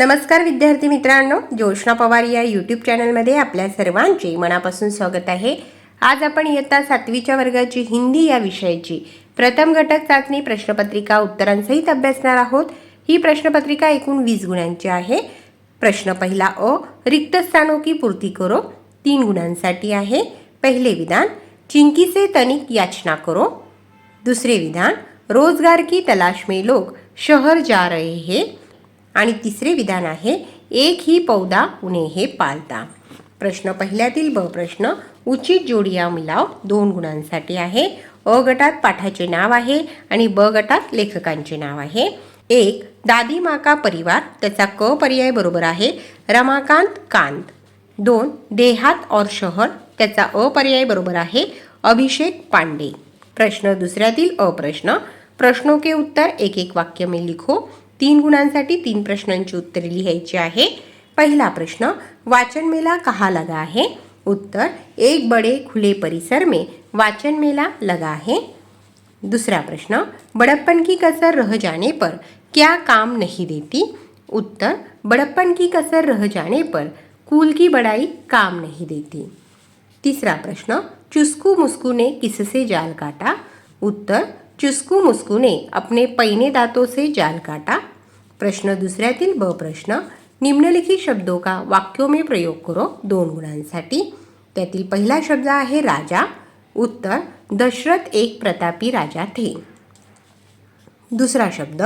नमस्कार विद्यार्थी मित्रांनो ज्योष्णा पवार या यूट्यूब चॅनलमध्ये आपल्या सर्वांचे मनापासून स्वागत आहे. आज आपण इयत्ता सातवीच्या वर्गाची हिंदी या विषयाची प्रथम घटक चाचणी प्रश्नपत्रिका उत्तरांसहित अभ्यासणार आहोत. ही प्रश्नपत्रिका एकूण वीस गुणांची आहे. प्रश्न पहिला अ रिक्त स्थानो की पूर्ती करो तीन गुणांसाठी आहे. पहिले विधान चिंकीचे तनिक याचना करो. दुसरे विधान रोजगार की तलाश में लोग शहर जा रहे हैं. आणि तिसरे विधान आहे एक ही पौदा उणे हे पालता. प्रश्न पहिल्यातील ब प्रश्न उचित जोडिया मिलाव दोन गुणांसाठी आहे. अ गटात पाठाचे नाव आहे आणि ब गटात लेखकांचे नाव आहे. एक दादी माका परिवार त्याचा क पर्याय बरोबर आहे. रमाकांत कांत. दोन देहात और शहर त्याचा अ पर्याय बरोबर आहे. अभिषेक पांडे. प्रश्न दुसऱ्यातील अप्रश्न प्रश्नों के उत्तर एक एक वाक्य में लिखो. तीन गुणांसाठी तीन प्रश्नांची उत्तरे लिहायची आहे. पहिला प्रश्न वाचन मेला कहाँ लगा है? उत्तर एक बड़े खुले परिसर में वाचन मेला लगा है. दूसरा प्रश्न बड़प्पन की कसर रह जाने पर क्या काम नहीं देती? उत्तर बड़प्पन की कसर रह जाने पर कूल की बड़ाई काम नहीं देती. तीसरा प्रश्न चुस्कू मुस्कू ने किससे जाल काटा? उत्तर चुस्कू मुस्कू ने अपने पैने दांतों से जाल काटा। प्रश्न दुसऱ्यातील ब प्रश्न. निम्नलिखित शब्दों का वाक्यों में प्रयोग करो दोन गुणांसाठी. त्यातील पहिला शब्द आहे राजा. उत्तर दशरथ एक प्रतापी राजा थे. दूसरा शब्द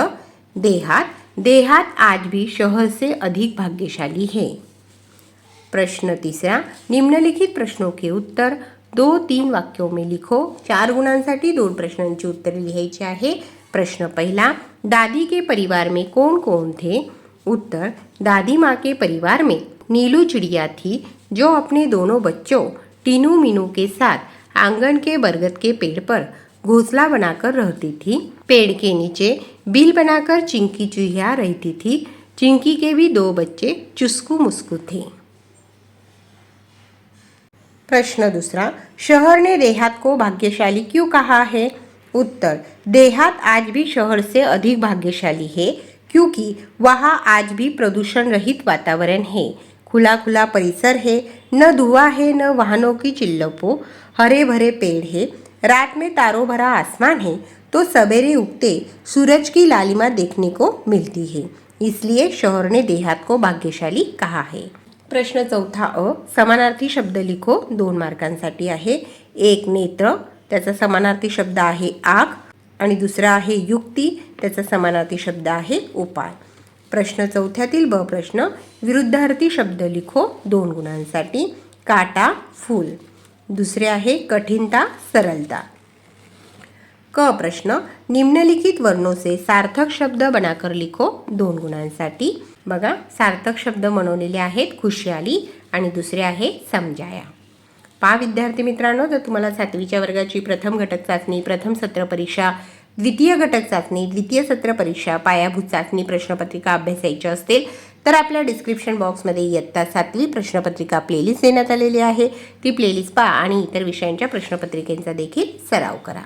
देहात. देहात आज भी शहर से अधिक भाग्यशाली है. प्रश्न तीसरा निम्नलिखित प्रश्नों के उत्तर. दो तीन वाक्यों में लिखो. चार गुणांसाठी दोन प्रश्नांची उत्तरे लिहायची आहे. प्रश्न पहला, दादी के परिवार में कौन कौन थे? उत्तर, दादी माँ के परिवार में नीलू चिड़िया थी, जो अपने दोनों बच्चों, टीनू मीनू के साथ आँगन के बरगद के पेड़ पर घोंसला बनाकर रहती थी। पेड़ के नीचे बिल बनाकर चिंकी चुहिया रहती थी। चिंकी के भी दो बच्चे चुस्कू मुस्कू थे। प्रश्न दूसरा, शहर ने देहात को भाग्यशाली क्यों कहा है? उत्तर, देहात आज भी शहर से अधिक भाग्यशाली है, क्योंकि वहाँ आज भी प्रदूषण रहित वातावरण है। खुला खुला परिसर है, न धुआँ है, न वाहनों की चिल्लपो हरे भरे पेड़ है। रात में तारों भरा आसमान है तो सवेरे उगते सूरज की लालिमा देखने को मिलती है, इसलिए शहर ने देहात को भाग्यशाली कहा है। प्रश्न चौथा अ, समानार्थी शब्द लिखो, दोन मार्कांसाठी आहे. एक नेत्र त्याचा समानार्थी शब्द आहे आग. आणि दुसरा आहे युक्ती. त्याचा समानार्थी शब्द आहे उपाय. प्रश्न चौथ्यातील ब प्रश्न. विरुद्धार्थी शब्द लिखो दोन गुणांसाठी. काटा फूल. दुसरे आहे कठीणता सरलता. क प्रश्न. निम्नलिखित वर्णोचे सार्थक शब्द बनाकर लिखो दोन गुणांसाठी. बघा सार्थक शब्द म्हणवलेले आहेत खुशाली आणि दुसरे आहे समजाया. पा विद्यार्थी मित्रांनो जर तुम्हाला सातवीच्या वर्गाची प्रथम घटक चाचणी प्रथम सत्र परीक्षा द्वितीय घटक चाचणी द्वितीय सत्र परीक्षा पायाभूत चाचणी प्रश्नपत्रिका अभ्यासायच्या असतील तर आपल्या डिस्क्रिप्शन बॉक्समध्ये इयत्ता सातवी प्रश्नपत्रिका प्लेलिस्ट देण्यात आलेली आहे. ती प्लेलिस्ट पहा आणि इतर विषयांच्या प्रश्नपत्रिकेंचा देखील सराव करा.